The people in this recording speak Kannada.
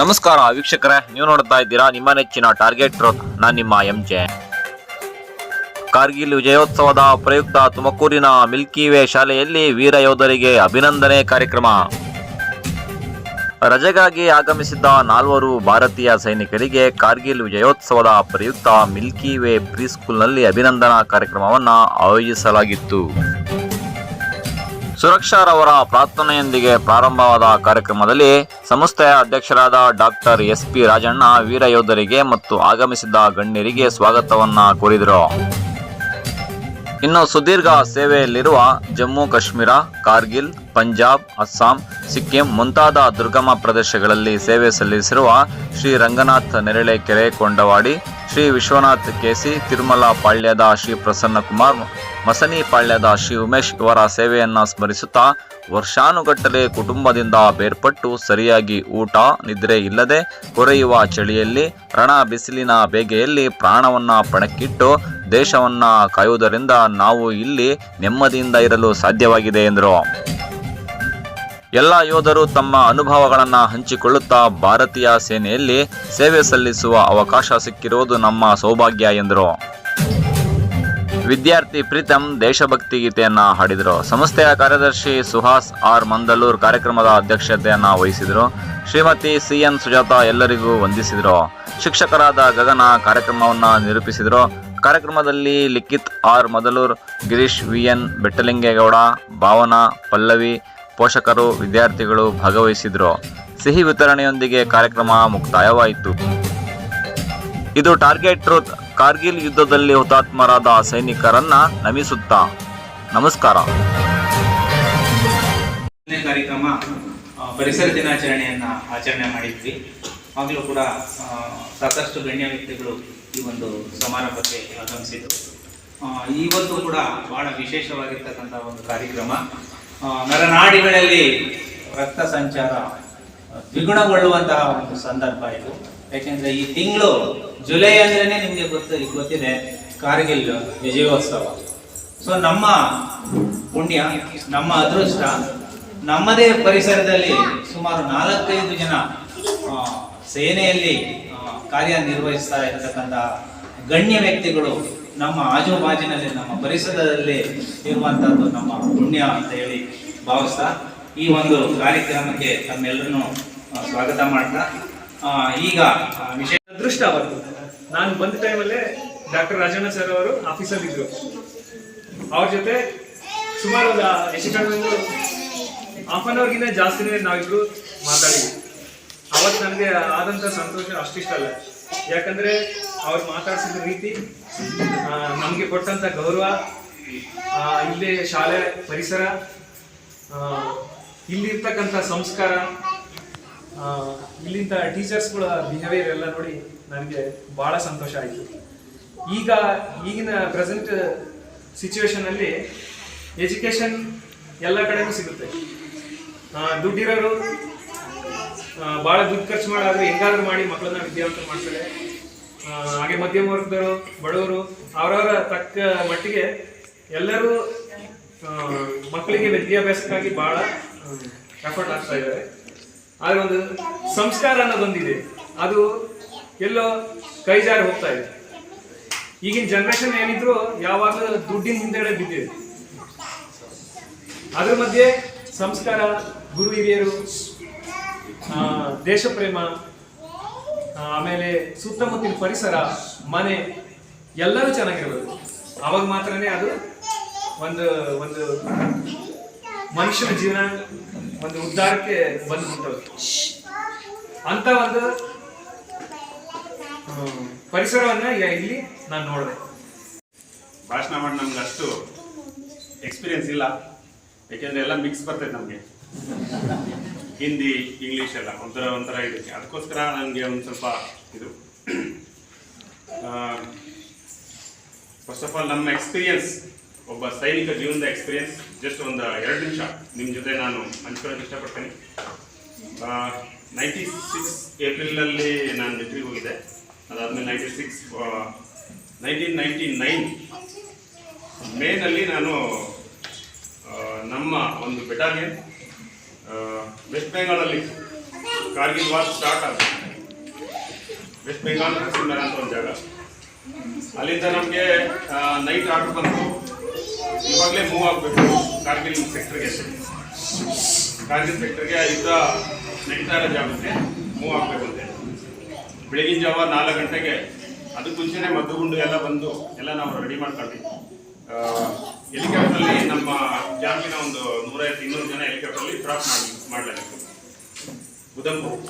ನಮಸ್ಕಾರ ವೀಕ್ಷಕರೇ, ನೀವು ನೋಡ್ತಾ ಇದ್ದೀರಾ ನಿಮ್ಮ ನೆಚ್ಚಿನ ಟಾರ್ಗೆಟ್ ನಾನು ನಿಮ್ಮ ಎಂ ಜೆ ಕಾರ್ಗಿಲ್ ವಿಜಯೋತ್ಸವದ ಪ್ರಯುಕ್ತ ತುಮಕೂರಿನ ಮಿಲ್ಕಿ ವೇ ಶಾಲೆಯಲ್ಲಿ ವೀರ ಯೋಧರಿಗೆ ಅಭಿನಂದನೆ ಕಾರ್ಯಕ್ರಮ. ರಜೆಗಾಗಿ ಆಗಮಿಸಿದ್ದ ನಾಲ್ವರು ಭಾರತೀಯ ಸೈನಿಕರಿಗೆ ಕಾರ್ಗಿಲ್ ವಿಜಯೋತ್ಸವದ ಪ್ರಯುಕ್ತ ಮಿಲ್ಕಿ ವೇ ಪ್ರೀಸ್ಕೂಲ್ನಲ್ಲಿ ಅಭಿನಂದನಾ ಕಾರ್ಯಕ್ರಮವನ್ನು ಆಯೋಜಿಸಲಾಗಿತ್ತು. ಸುರಕ್ಷಾರವರ ಪ್ರಾರ್ಥನೆಯೊಂದಿಗೆ ಪ್ರಾರಂಭವಾದ ಕಾರ್ಯಕ್ರಮದಲ್ಲಿ ಸಂಸ್ಥೆಯ ಅಧ್ಯಕ್ಷರಾದ ಡಾಕ್ಟರ್ ಎಸ್ ಪಿ ರಾಜಣ್ಣ, ವೀರ ಯೋಧರಿಗೆ ಮತ್ತು ಆಗಮಿಸಿದ್ದ ಗಣ್ಯರಿಗೆ ಸ್ವಾಗತವನ್ನ ಕೋರಿದರು. ಇನ್ನು ಸುದೀರ್ಘ ಸೇವೆಯಲ್ಲಿರುವ ಜಮ್ಮು, ಕಾಶ್ಮೀರ, ಕಾರ್ಗಿಲ್, ಪಂಜಾಬ್, ಅಸ್ಸಾಂ, ಸಿಕ್ಕಿಂ ಮುಂತಾದ ದುರ್ಗಮ ಪ್ರದೇಶಗಳಲ್ಲಿ ಸೇವೆ ಸಲ್ಲಿಸಿರುವ ಶ್ರೀ ರಂಗನಾಥ್ ನೆರಳೆಕೆರೆ ಕೊಂಡವಾಡಿ ಶ್ರೀ ವಿಶ್ವನಾಥ್ ಕೆಸಿ ತಿರುಮಲ ಪಾಳ್ಯದ ಶ್ರೀ ಪ್ರಸನ್ನ ಕುಮಾರ್ ಮಸನಿ ಪಾಳ್ಯದ ಶ್ರೀ ಉಮೇಶ್ ಇವರ ಸೇವೆಯನ್ನ ಸ್ಮರಿಸುತ್ತಾ ವರ್ಷಾನುಗಟ್ಟಲೆ ಕುಟುಂಬದಿಂದ ಬೇರ್ಪಟ್ಟು ಸರಿಯಾಗಿ ಊಟ, ನಿದ್ರೆ ಇಲ್ಲದೆ ಕೊರೆಯುವ ಚಳಿಯಲ್ಲಿ, ರಣ ಬಿಸಿಲಿನ ಬೇಗೆಯಲ್ಲಿ ಪ್ರಾಣವನ್ನ ಪಣಕ್ಕಿಟ್ಟು ದೇಶವನ್ನ ಕಾಯುವುದರಿಂದ ನಾವು ಇಲ್ಲಿ ನೆಮ್ಮದಿಯಿಂದ ಇರಲು ಸಾಧ್ಯವಾಗಿದೆ ಎಂದರು. ಎಲ್ಲ ಯೋಧರು ತಮ್ಮ ಅನುಭವಗಳನ್ನು ಹಂಚಿಕೊಳ್ಳುತ್ತಾ ಭಾರತೀಯ ಸೇನೆಯಲ್ಲಿ ಸೇವೆ ಸಲ್ಲಿಸುವ ಅವಕಾಶ ಸಿಕ್ಕಿರುವುದು ನಮ್ಮ ಸೌಭಾಗ್ಯ ಎಂದರು. ವಿದ್ಯಾರ್ಥಿ ಪ್ರೀತಮ್ ದೇಶಭಕ್ತಿ ಗೀತೆಯನ್ನು ಹಾಡಿದರು. ಸಂಸ್ಥೆಯ ಕಾರ್ಯದರ್ಶಿ ಸುಹಾಸ್ ಆರ್ ಮಂದಲೂರ್ ಕಾರ್ಯಕ್ರಮದ ಅಧ್ಯಕ್ಷತೆಯನ್ನು ವಹಿಸಿದರು. ಶ್ರೀಮತಿ ಸಿ ಎನ್ ಸುಜಾತ ಎಲ್ಲರಿಗೂ ವಂದಿಸಿದರು. ಶಿಕ್ಷಕರಾದ ಗಗನ ಕಾರ್ಯಕ್ರಮವನ್ನು ನಿರೂಪಿಸಿದರು. ಕಾರ್ಯಕ್ರಮದಲ್ಲಿ Likhith R Madalur, Girish V N Bettalingegowda, Bhavana, Pallavi ಪೋಷಕರು, ವಿದ್ಯಾರ್ಥಿಗಳು ಭಾಗವಹಿಸಿದ್ರು. ಸಿಹಿ ವಿತರಣೆಯೊಂದಿಗೆ ಕಾರ್ಯಕ್ರಮ ಮುಕ್ತಾಯವಾಯಿತು. ಇದು ಟಾರ್ಗೆಟ್ ಕಾರ್ಗಿಲ್ ಯುದ್ಧದಲ್ಲಿ ಹುತಾತ್ಮರಾದ ಸೈನಿಕರನ್ನ ನಮಿಸುತ್ತಾ? ನಮಸ್ಕಾರ. ಕಾರ್ಯಕ್ರಮ ಪರಿಸರ ದಿನಾಚರಣೆಯನ್ನ ಆಚರಣೆ ಮಾಡಿದ್ವಿ. ಆಗಲೂ ಕೂಡ ಸಾಕಷ್ಟು ಗಣ್ಯ ವ್ಯಕ್ತಿಗಳು ಈ ಒಂದು ಸಮಾರಂಭಕ್ಕೆ ಆಗಮಿಸಿದರು. ಇವತ್ತು ಕೂಡ ಬಹಳ ವಿಶೇಷವಾಗಿರ್ತಕ್ಕಂಥ ಒಂದು ಕಾರ್ಯಕ್ರಮ. ನರನಾಡಿಗಳಲ್ಲಿ ರಕ್ತ ಸಂಚಾರ ದ್ವಿಗುಣಗೊಳ್ಳುವಂತಹ ಒಂದು ಸಂದರ್ಭ ಇದು. ಯಾಕೆಂದ್ರೆ ಈ ತಿಂಗಳು ಜುಲೈ ಅಂದ್ರೇನೆ ನಿಮಗೆ ಗೊತ್ತು ಗೊತ್ತಿದೆ, ಕಾರ್ಗಿಲ್ ವಿಜಯೋತ್ಸವ. ಸೊ ನಮ್ಮ ಪುಣ್ಯ, ನಮ್ಮ ಅದೃಷ್ಟ, ನಮ್ಮದೇ ಪರಿಸರದಲ್ಲಿ ಸುಮಾರು ನಾಲ್ಕೈದು ಜನ ಸೇನೆಯಲ್ಲಿ ಕಾರ್ಯನಿರ್ವಹಿಸ್ತಾ ಇರತಕ್ಕಂತಹ ಗಣ್ಯ ವ್ಯಕ್ತಿಗಳು ನಮ್ಮ ಆಜುಬಾಜಿನಲ್ಲಿ ನಮ್ಮ ಪರಿಸರದಲ್ಲಿ ಇರುವಂತಹದ್ದು ನಮ್ಮ ಪುಣ್ಯ ಅಂತ ಹೇಳಿ ಭಾವಿಸ್ತಾ ಈ ಒಂದು ಕಾರ್ಯಕ್ರಮಕ್ಕೆ ತಮ್ಮೆಲ್ಲರನ್ನು ಸ್ವಾಗತ ಮಾಡ್ತಾ ಈಗ ವಿಶೇಷ ಅದೃಷ್ಟ ಅವತ್ತು ನಾನು ಬಂದ ಟೈಮಲ್ಲೇ ಡಾಕ್ಟರ್ ರಾಜಣ್ಣ ಸರ್ ಅವರು ಆಫೀಸಲ್ಲಿ ಇದ್ರು. ಅವ್ರ ಜೊತೆ ಸುಮಾರು ಎಷ್ಟು ಹಾಫ್ ಅನ್ ಅವರ್ಗಿಂತ ಜಾಸ್ತಿನೇ ನಾವಿಬ್ರು ಮಾತಾಡಿದ್ವಿ. ಅವತ್ತು ನನಗೆ ಆದಂಥ ಸಂತೋಷ ಅಷ್ಟಿಷ್ಟ ಅಲ್ಲ ಯಾಕಂದ್ರೆ ಅವ್ರು ಮಾತಾಡ್ಸಿದ ರೀತಿ ನಮಗೆ ಕೊಟ್ಟಂತ ಗೌರವ ಇಲ್ಲಿ ಶಾಲೆ, ಪರಿಸರ ಇಲ್ಲಿರ್ತಕ್ಕಂಥ ಸಂಸ್ಕಾರ ಇಲ್ಲಿಂದ ಟೀಚರ್ಸ್ಗಳ ಬಿಹೇವಿಯರ್ ಎಲ್ಲ ನೋಡಿ ನನಗೆ ಬಹಳ ಸಂತೋಷ ಆಯಿತು. ಈಗ ಈಗಿನ ಪ್ರೆಸೆಂಟ್ ಸಿಚುವೇಶನಲ್ಲಿ ಎಜುಕೇಷನ್ ಎಲ್ಲ ಕಡೆನೂ ಸಿಗುತ್ತೆ. ದುಡ್ಡಿರೋರು ಭಾಳ ದುಡ್ಡು ಖರ್ಚು ಮಾಡಾದ್ರೆ ಹೆಂಗಾದ್ರೂ ಮಾಡಿ ಮಕ್ಕಳನ್ನ ವಿದ್ಯಾವಂತ ಮಾಡ್ತಾರೆ. ಹಾಗೆ ಮಧ್ಯಮ ವರ್ಗದವರು ಬಡವರು ಅವರವರ ತಕ್ಕ ಮಟ್ಟಿಗೆ ಎಲ್ಲರೂ ಮಕ್ಕಳಿಗೆ ವಿದ್ಯಾಭ್ಯಾಸಕ್ಕಾಗಿ ಬಹಳ ಎಫರ್ಟ್ ಆಗ್ತಾ ಇದ್ದಾರೆ. ಆದ್ರೆ ಒಂದು ಸಂಸ್ಕಾರ ಅನ್ನೋದೊಂದಿದೆ ಅದು ಎಲ್ಲೋ ಕೈಜಾರಿ ಹೋಗ್ತಾ ಇದೆ. ಈಗಿನ ಜನರೇಷನ್ ಏನಿದ್ರು ಯಾವಾಗಲೂ ದುಡ್ಡಿನ ಹಿಂದೆಡೆ ಬಿದ್ದಿದೆ. ಅದ್ರ ಮಧ್ಯೆ ಸಂಸ್ಕಾರ ಗುರು ಹಿರಿಯರು ಆ, ದೇಶ ಪ್ರೇಮ ಆ, ಆಮೇಲೆ ಸುತ್ತಮುತ್ತಲಿನ ಪರಿಸರ, ಮನೆ, ಎಲ್ಲರೂ ಚೆನ್ನಾಗಿರ್ಬೇಕು. ಅವಾಗ ಮಾತ್ರನೇ ಅದು ಒಂದು ಒಂದು ಮನುಷ್ಯನ ಜೀವನ ಒಂದು ಉದ್ಧಾರಕ್ಕೆ ಬಂದು ಅಂತ ಒಂದು ಪರಿಸರವನ್ನ ಇಲ್ಲಿ ನಾನು ನೋಡಿದೆ. ಭಾಷಣ ಮಾಡಿ ನಮ್ಗೆ ಅಷ್ಟು ಎಕ್ಸ್ಪೀರಿಯನ್ಸ್ ಇಲ್ಲ. ಯಾಕೆಂದ್ರೆ ಎಲ್ಲ ಮಿಕ್ಸ್ ಬರ್ತೈತೆ ನಮಗೆ. ಹಿಂದಿ ಇಂಗ್ಲೀಷ್ ಎಲ್ಲ ಒಂಥರ ಒಂಥರ ಇದಕ್ಕೆ ಅದಕ್ಕೋಸ್ಕರ ನನಗೆ ಒಂದು ಸ್ವಲ್ಪ ಇದು. ಫಸ್ಟ್ ಆಫ್ ಆಲ್ ನಮ್ಮ ಎಕ್ಸ್ಪೀರಿಯನ್ಸ್ ಒಬ್ಬ ಸೈನಿಕ ಜೀವನದ ಎಕ್ಸ್ಪೀರಿಯನ್ಸ್ ಜಸ್ಟ್ ಒಂದು ಎರಡು ನಿಮಿಷ. ನಿಮ್ಮ ಜೊತೆ ನಾನು ಹಂಚ್ಕೊಳ್ಳೋಕೆ ಇಷ್ಟಪಡ್ತೇನೆ. ನೈಂಟಿ ಸಿಕ್ಸ್ ಏಪ್ರಿಲಲ್ಲಿ ನಾನು ಮಿಲಿಟ್ರಿಗೆ ಹೋಗಿದ್ದೆ. ಅದಾದಮೇಲೆ ninety six nineteen ninety nine ಮೇನಲ್ಲಿ ನಾನು ನಮ್ಮ ಒಂದು ಬೆಟಾಲಿಯನ್ ವೆಸ್ಟ್ ಬೆಂಗಾಲಲ್ಲಿ ಕಾರ್ಗಿಲ್ ವಾರ್ ಸ್ಟಾರ್ಟ್ ಆಗುತ್ತೆ ವೆಸ್ಟ್ ಬೆಂಗಾಲ್ ಸಿಮ್ಲರ್ ಅಂತ ಒಂದು ಜಾಗ. ಅಲ್ಲಿಂದ ನಮಗೆ ನೈಟ್ ಆರ್ಡರ್ ಬಂತು ಇವಾಗಲೇ ಮೂವ್ ಆಗಬೇಕು ಕಾರ್ಗಿಲ್ ಸೆಕ್ಟರ್ಗೆ ಕಾರ್ಗಿಲ್ ಸೆಕ್ಟರ್ಗೆ ಯುದ್ಧ ನಡೀತಾ ಇರೋ ಜಾಗಕ್ಕೆ ಮೂವ್ ಆಗಬೇಕಂತೆ. ಬೆಳಗಿನ ಜಾವ ನಾಲ್ಕು ಗಂಟೆಗೆ, ಅದಕ್ಕೆ ಮುಂಚೆನೆ ಮದ್ದು ಗುಂಡು ಎಲ್ಲ ಬಂದು ಎಲ್ಲ ನಾವು ರೆಡಿ ಮಾಡ್ಕೊಂಡ್ವಿ. ಹೆಲಿಕಾಪ್ಟರ್ಲಿ ನಮ್ಮ ಜಾಮಿನ ಒಂದು ನೂರೈವತ್ತು ಇನ್ನೂರು ಜನ ಹೆಲಿಕಾಪ್ಟರ್ಲಿ ಡ್ರಾಪ್ ಮಾಡಿ ಮಾಡಲಾಗಿತ್ತು. ಉದಂಪುರ್